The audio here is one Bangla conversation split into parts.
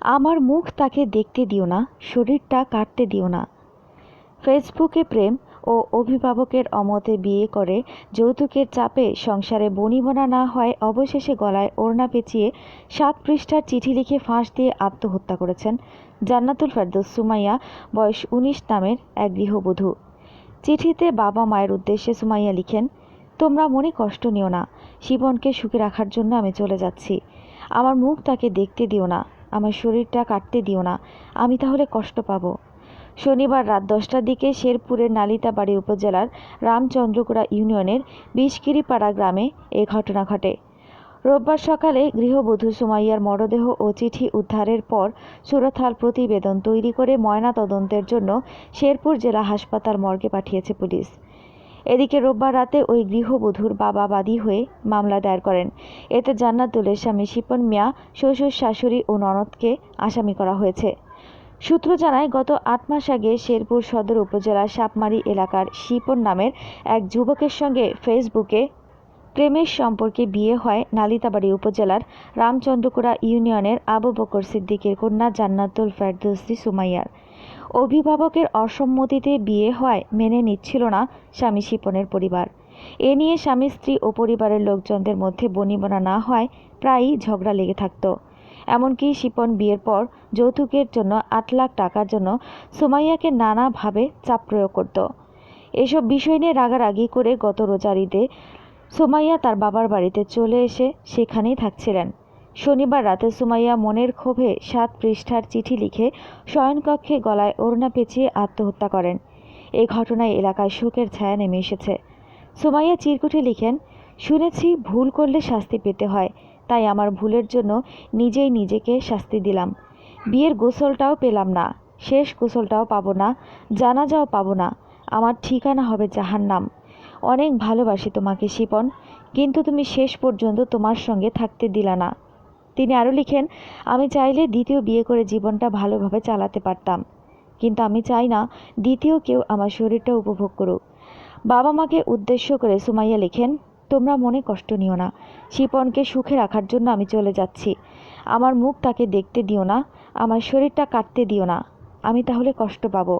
আমার মুখ তাকে দেখতে দিও না, শরীরটা কাটতে দিও না। ফেসবুকে প্রেম ও অভিভাবকের অমতে বিয়ে করে, যৌতুকের চাপে সংসারে বনিবনা না হয়, অবশেষে গলায় ওড়না পেঁচিয়ে সাত পৃষ্ঠার চিঠি লিখে ফাঁস দিয়ে আত্মহত্যা করেছেন জান্নাতুল ফেরদৌস সুমাইয়া, বয়স উনিশ নামের এক গৃহবধূ। চিঠিতে বাবা মায়ের উদ্দেশ্যে সুমাইয়া লিখেন, তোমরা মনে কষ্ট নিও না, শিবনকে সুখে রাখার জন্য আমি চলে যাচ্ছি। আমার মুখ তাকে দেখতে দিও না। আমার শরীরটা কাটতে দিও না, আমি তাহলে কষ্ট পাবো। শনিবার রাত দশটার দিকে শেরপুরের নালিতাবাড়ি উপজেলার রামচন্দ্রকুড়া ইউনিয়নের বিষকিরিপাড়া গ্রামে এ ঘটনা ঘটে। রোববার সকালে গৃহবধূ সুমাইয়ার মরদেহ ও চিঠি উদ্ধারের পর সুরথাল প্রতিবেদন তৈরি করে ময়না তদন্তের জন্য শেরপুর জেলা হাসপাতাল মর্গে পাঠিয়েছে পুলিশ। এদিকে রোববার রাতে ওই গৃহবধূর বাবা বাদী হয়ে মামলা দায়ের করেন। এতে জান্নাতুলের স্বামী শিপন মিয়া, শ্বশুর শাশুড়ি ও ননদকে আসামি করা হয়েছে। সূত্র জানায়, গত আট মাস আগে শেরপুর সদর উপজেলার সাপমারি এলাকার শিপন নামের এক যুবকের সঙ্গে ফেসবুকে প্রেমের সম্পর্কে বিয়ে হয় নালিতাবাড়ি উপজেলার রামচন্দ্রকুড়া ইউনিয়নের আবু বকর সিদ্দিকের কন্যা জান্নাতুল ফেরদৌসি সুমাইয়ার। অভিভাবকের অসম্মতিতে বিয়ে হয় মেনে নিচ্ছিল না স্বামী শিপনের পরিবার। এ নিয়ে স্বামী, স্ত্রী ও পরিবারের লোকজনদের মধ্যে বনিবনা না হয় প্রায়ই ঝগড়া লেগে থাকতো। এমনকি শিপন বিয়ের পর যৌতুকের জন্য আট লাখ টাকার জন্য সুমাইয়াকে নানাভাবে চাপ প্রয়োগ করত। এসব বিষয় নিয়ে রাগারাগি করে গত রোজার ঈদে সুমাইয়া তার বাবার বাড়িতে চলে এসে সেখানেই থাকছিলেন। শনিবার রাতে সুমাইয়া মনের ক্ষোভে সাত পৃষ্ঠার চিঠি লিখে শয়নকক্ষে গলায় ওড়না পেঁচিয়ে আত্মহত্যা করেন। এই ঘটনায় এলাকায় শোকের ছায়া নেমে এসেছে। সুমাইয়া চিরকুটে লিখেন, শুনেছি ভুল করলে শাস্তি পেতে হয়, তাই আমার ভুলের জন্য নিজেই নিজেকে শাস্তি দিলাম। বিয়ের গোসলটাও পেলাম না, শেষ গোসলটাও পাবো না, জানাজাও পাবো না, আমার ঠিকানা হবে জাহান্নাম। অনেক ভালোবাসি তোমাকে শিপন, কিন্তু তুমি শেষ পর্যন্ত তোমার সঙ্গে থাকতে দিলা না। তিনি আরও লিখেন, আমি চাইলে দ্বিতীয় বিয়ে করে জীবনটা ভালোভাবে চালাতে পারতাম, কিন্তু আমি চাই না দ্বিতীয় কেউ আমার শরীরটা উপভোগ করুক। বাবা মাকে উদ্দেশ্য করে সুমাইয়া লিখেন, তোমরা মনে কষ্ট নিও না, শিপনকে সুখে রাখার জন্য আমি চলে যাচ্ছি। আমার মুখ তাকে দেখতে দিও না, আমার শরীরটা কাটতে দিও না, আমি তাহলে কষ্ট পাবো।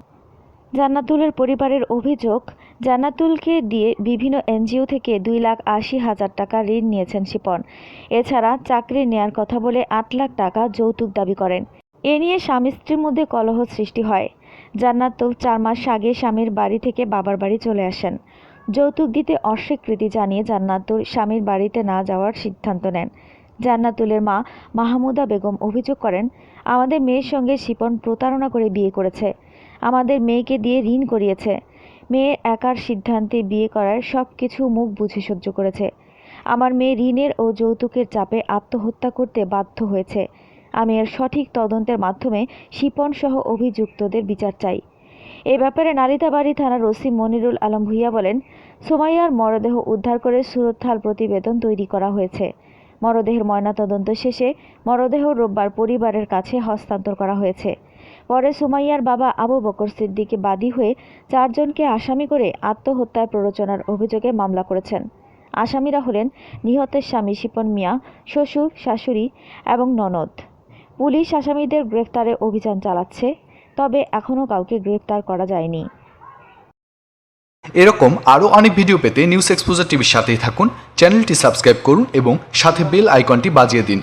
জান্নাতুলের পরিবারের অভিযোগ, জান্নাতুলকে দিয়ে বিভিন্ন এনজিও থেকে দুই লাখ আশি হাজার টাকা ঋণ নিয়েছেন শিপন। এছাড়া চাকরি নেয়ার কথা বলে আট লাখ টাকা যৌতুক দাবি করেন। এ নিয়ে স্বামী স্ত্রীর মধ্যে কলহ সৃষ্টি হয়। জান্নাতুল চার মাস আগে স্বামীর বাড়ি থেকে বাবার বাড়ি চলে আসেন। যৌতুক দিতে অস্বীকৃতি জানিয়ে জান্নাতুল স্বামীর বাড়িতে না যাওয়ার সিদ্ধান্ত নেন। জান্নাতুলের মা মাহমুদা বেগম অভিযোগ করেন, আমাদের মেয়ের সঙ্গে শিপন প্রতারণা করে বিয়ে করেছে। আমাদের মেয়েকে দিয়ে ঋণ করিয়েছে। মেয়ে একার সিদ্ধান্তে বিয়ে করার সব কিছু মুখ বুঝে সহ্য করেছে। আমার মেয়ে ঋণের ও যৌতুকের চাপে আত্মহত্যা করতে বাধ্য হয়েছে। আমি এর সঠিক তদন্তের মাধ্যমে শিপন সহ অভিযুক্তদের বিচার চাই। এ ব্যাপারে নালিতাবাড়ি থানার ওসি মনিরুল আলম ভুইয়া বলেন, সোমাইয়ার মরদেহ উদ্ধার করে সুরতহাল প্রতিবেদন তৈরি করা হয়েছে। মরদেহের ময়নাতদন্ত শেষে মরদেহ রোববার পরিবারের কাছে হস্তান্তর করা হয়েছে। পরে সুমাইয়ার বাবা আবু বকর সিদ্দিকে বাদী হয়ে চারজনকে আসামি করে আত্মহত্যার প্ররোচনার অভিযোগে মামলা করেছেন। আসামিরা হলেন নিহতের স্বামী শিপন মিয়া, শ্বশুর, শাশুড়ি এবং ননদ। পুলিশ আসামিদের গ্রেফতারে অভিযান চালাচ্ছে, তবে এখনও কাউকে গ্রেফতার করা যায়নি। এরকম আরও অনেক ভিডিও পেতে নিউজ এক্সপোজার টিভির সাথেই থাকুন, চ্যানেলটি সাবস্ক্রাইব করুন এবং সাথে বেল আইকনটি বাজিয়ে দিন।